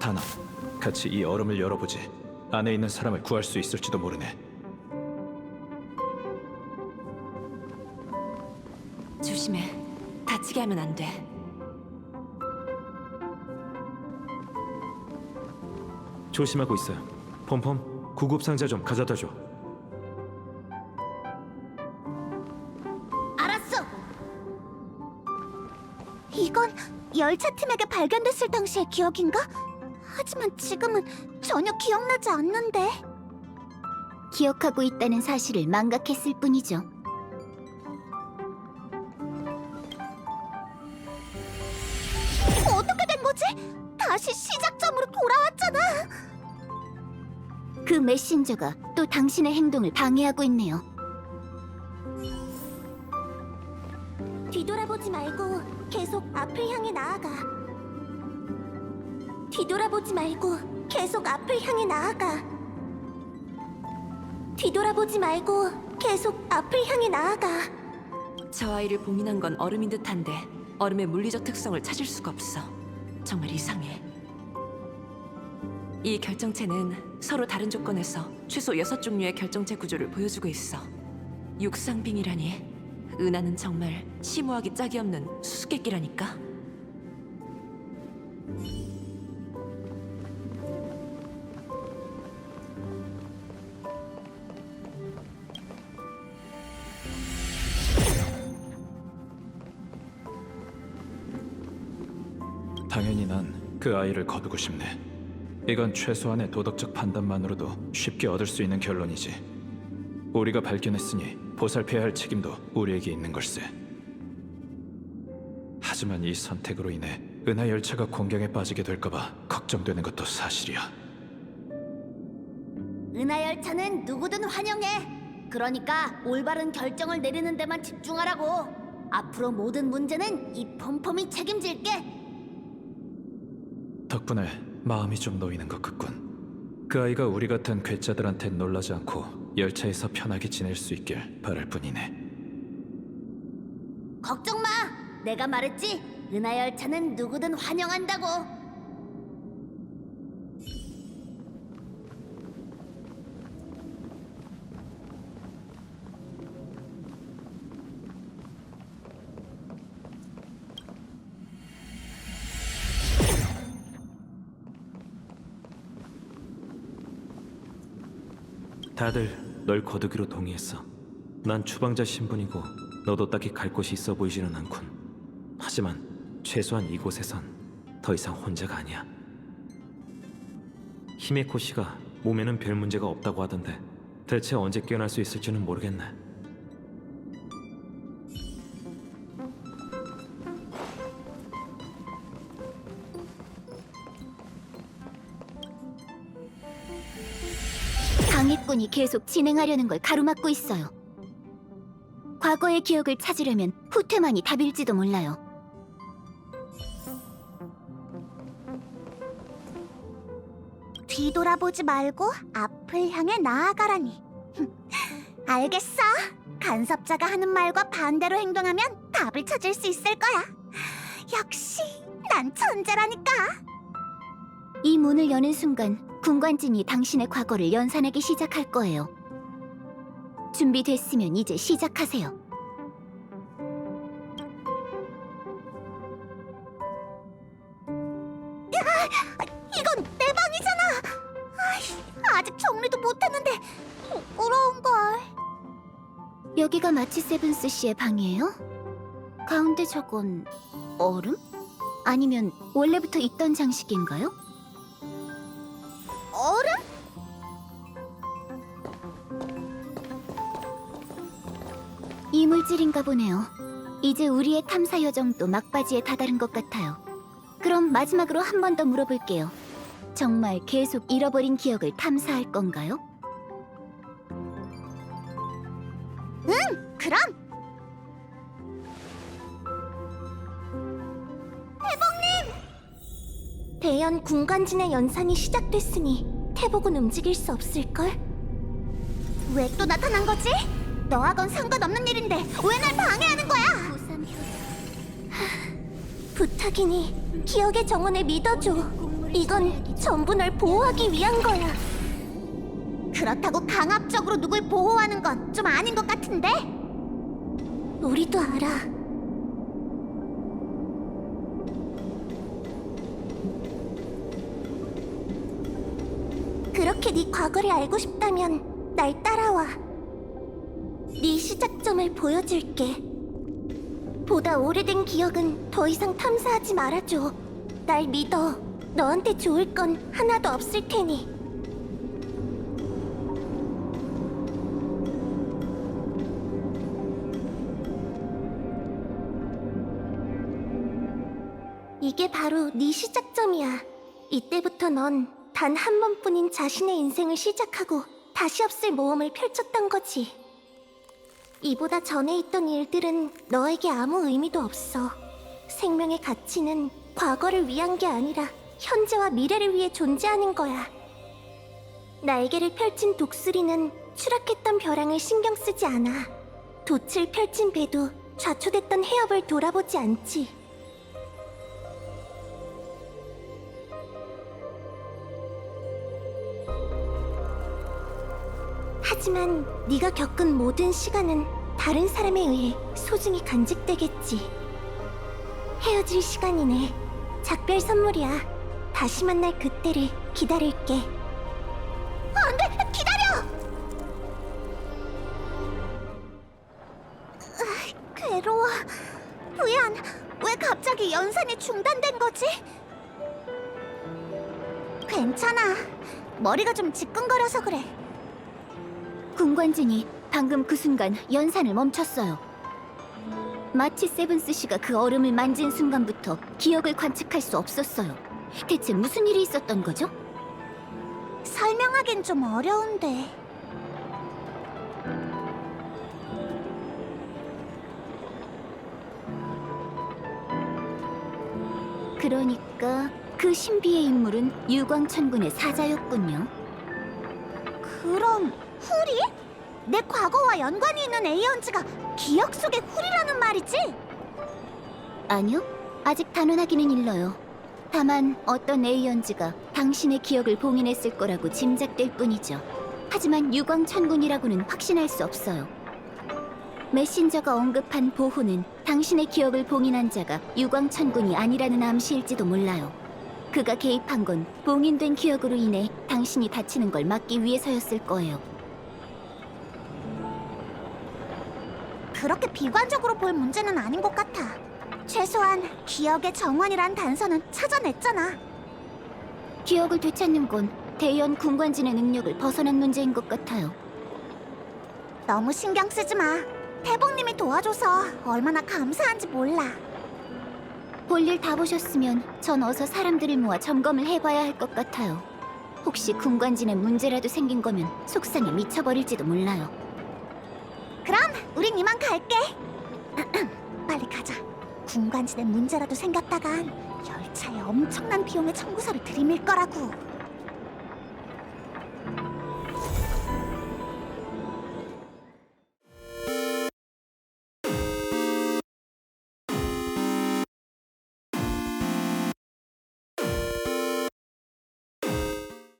다나, 같이 이 얼음을 열어보지. 안에 있는 사람을 구할 수 있을지도 모르네. 조심해. 다치게 하면 안 돼. 조심하고 있어요. 폼폼, 구급 상자 좀 가져다 줘. 알았어. 이건 열차 팀에게 발견됐을 당시의 기억인가? 하지만 지금은 전혀 기억나지 않는데. 기억하고 있다는 사실을 망각했을 뿐이죠. 어떻게 된 거지? 다시 시작점으로 돌아왔잖아. 그 메신저가 또 당신의 행동을 방해하고 있네요. 뒤돌아보지 말고 계속 앞을 향해 나아가. 뒤돌아보지 말고 계속 앞을 향해 나아가. 뒤돌아보지 말고 계속 앞을 향해 나아가. 저 아이를 봉인한 건 얼음인 듯한데 얼음의 물리적 특성을 찾을 수가 없어. 정말 이상해. 이 결정체는 서로 다른 조건에서 최소 여섯 종류의 결정체 구조를 보여주고 있어. 육상빙이라니. 은하는 정말 심오하기 짝이 없는 수수께끼라니까. 당연히 난 그 아이를 거두고 싶네. 이건 최소한의 도덕적 판단만으로도 쉽게 얻을 수 있는 결론이지. 우리가 발견했으니 보살펴야 할 책임도 우리에게 있는 걸세. 하지만 이 선택으로 인해 은하 열차가 공경에 빠지게 될까봐 걱정되는 것도 사실이야. 은하 열차는 누구든 환영해. 그러니까 올바른 결정을 내리는 데만 집중하라고. 앞으로 모든 문제는 이 폼폼이 책임질게. 덕분에 마음이 좀 놓이는 것 같군. 그 아이가 우리 같은 괴짜들한테 놀라지 않고 열차에서 편하게 지낼 수 있길 바랄 뿐이네. 걱정 마. 내가 말했지. 은하 열차는 누구든 환영한다고. 다들 널 거두기로 동의했어. 난 추방자 신분이고 너도 딱히 갈 곳이 있어 보이지는 않군. 하지만 최소한 이곳에선 더 이상 혼자가 아니야. 히메코 씨가 몸에는 별 문제가 없다고 하던데 대체 언제 깨어날 수 있을지는 모르겠네. 방해꾼이 계속 진행하려는 걸 가로막고 있어요. 과거의 기억을 찾으려면 후퇴만이 답일지도 몰라요. 뒤돌아보지 말고 앞을 향해 나아가라니. 알겠어. 간섭자가 하는 말과 반대로 행동하면 답을 찾을 수 있을 거야. 역시 난 천재라니까. 이 문을 여는 순간 군관진이 당신의 과거를 연산하기 시작할 거예요. 준비됐으면 이제 시작하세요. 야, 이건 내 방이잖아. 아직 정리도 못했는데 부끄러운 걸. 여기가 마치 세븐스 씨의 방이에요? 가운데 저건 얼음? 아니면 원래부터 있던 장식인가요? 이물질인가 보네요. 이제 우리의 탐사 여정도 막바지에 다다른 것 같아요. 그럼 마지막으로 한 번 더 물어볼게요. 정말 계속 잃어버린 기억을 탐사할 건가요? 응, 그럼. 태복님! 대연 군관진의 연산이 시작됐으니 태복은 움직일 수 없을걸? 왜 또 나타난 거지? 너하건 상관없는 일인데 왜 날 방해하는 거야? 하, 부탁이니 기억의 정원을 믿어줘. 이건 전부 널 보호하기 위한 거야. 그렇다고 강압적으로 누굴 보호하는 건 좀 아닌 것 같은데? 우리도 알아. 그렇게 네 과거를 알고 싶다면 날 따라와. 네 시작점을 보여줄게. 보다 오래된 기억은 더 이상 탐사하지 말아줘. 날 믿어. 너한테 좋을 건 하나도 없을 테니. 이게 바로 네 시작점이야. 이때부터 넌 단 한 번뿐인 자신의 인생을 시작하고 다시 없을 모험을 펼쳤던 거지. 이보다 전에 있던 일들은 너에게 아무 의미도 없어. 생명의 가치는 과거를 위한 게 아니라 현재와 미래를 위해 존재하는 거야. 날개를 펼친 독수리는 추락했던 벼랑을 신경 쓰지 않아. 돛을 펼친 배도 좌초됐던 해협을 돌아보지 않지. 하지만 네가 겪은 모든 시간은 다른 사람에 의해 소중히 간직되겠지. 헤어질 시간이네. 작별 선물이야. 다시 만날 그때를 기다릴게. 안 돼! 기다려! 아, 괴로워. 부연, 왜 갑자기 연산이 중단된 거지? 괜찮아. 머리가 좀 지끈거려서 그래. 군관진이 방금 그 순간 연산을 멈췄어요. 마치 세븐스 씨가 그 얼음을 만진 순간부터 기억을 관측할 수 없었어요. 대체 무슨 일이 있었던 거죠? 설명하긴 좀 어려운데. 그러니까 그 신비의 인물은 유광천군의 사자였군요. 그럼 후리? 내 과거와 연관이 있는 에이언즈가 기억 속의 후리라는 말이지? 아니요, 아직 단언하기는 일러요. 다만 어떤 에이언즈가 당신의 기억을 봉인했을 거라고 짐작될 뿐이죠. 하지만 유광 천군이라고는 확신할 수 없어요. 메신저가 언급한 보호는 당신의 기억을 봉인한 자가 유광 천군이 아니라는 암시일지도 몰라요. 그가 개입한 건 봉인된 기억으로 인해 당신이 다치는 걸 막기 위해서였을 거예요. 그렇게 비관적으로 볼 문제는 아닌 것 같아. 최소한 기억의 정원이란 단서는 찾아냈잖아. 기억을 되찾는 건 대연 군관진의 능력을 벗어난 문제인 것 같아요. 너무 신경 쓰지 마. 태봉님이 도와줘서 얼마나 감사한지 몰라. 볼일 다 보셨으면 전 어서 사람들을 모아 점검을 해봐야 할 것 같아요. 혹시 군관진에 문제라도 생긴 거면 속상해 미쳐버릴지도 몰라요. 우린 이만 갈게. 빨리 가자. 군관진에 문제라도 생겼다간 열차에 엄청난 비용의 청구서를 들이밀 거라고.